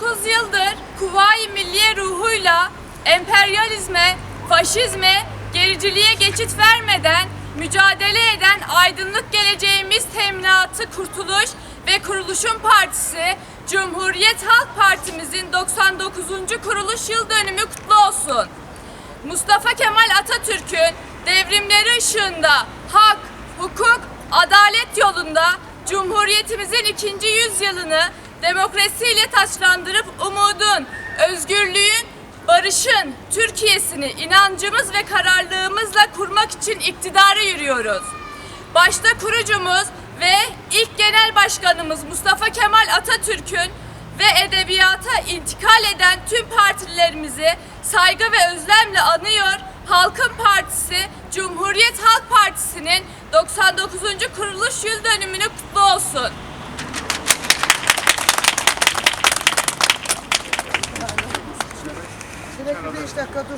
99 yıldır Kuvayi Milliye ruhuyla emperyalizme, faşizme, gericiliğe geçit vermeden mücadele eden Aydınlık Geleceğimiz Teminatı Kurtuluş ve Kuruluşun Partisi Cumhuriyet Halk Partimizin 99. kuruluş yıl dönümü kutlu olsun. Mustafa Kemal Atatürk'ün devrimleri ışığında hak, hukuk, adalet yolunda Cumhuriyetimizin ikinci yüzyılını demokrasiyle taçlandırıp umudun, özgürlüğün, barışın Türkiye'sini inancımız ve kararlılığımızla kurmak için iktidara yürüyoruz. Başta kurucumuz ve ilk genel başkanımız Mustafa Kemal Atatürk'ün ve edebiyata intikal eden tüm partilerimizi saygı ve özlemle anıyor. Halkın Partisi, Cumhuriyet Halk Partisi'nin 99. kuruluş yıl dönümünü kutlu olsun. Bir dakika, beş dakika dur.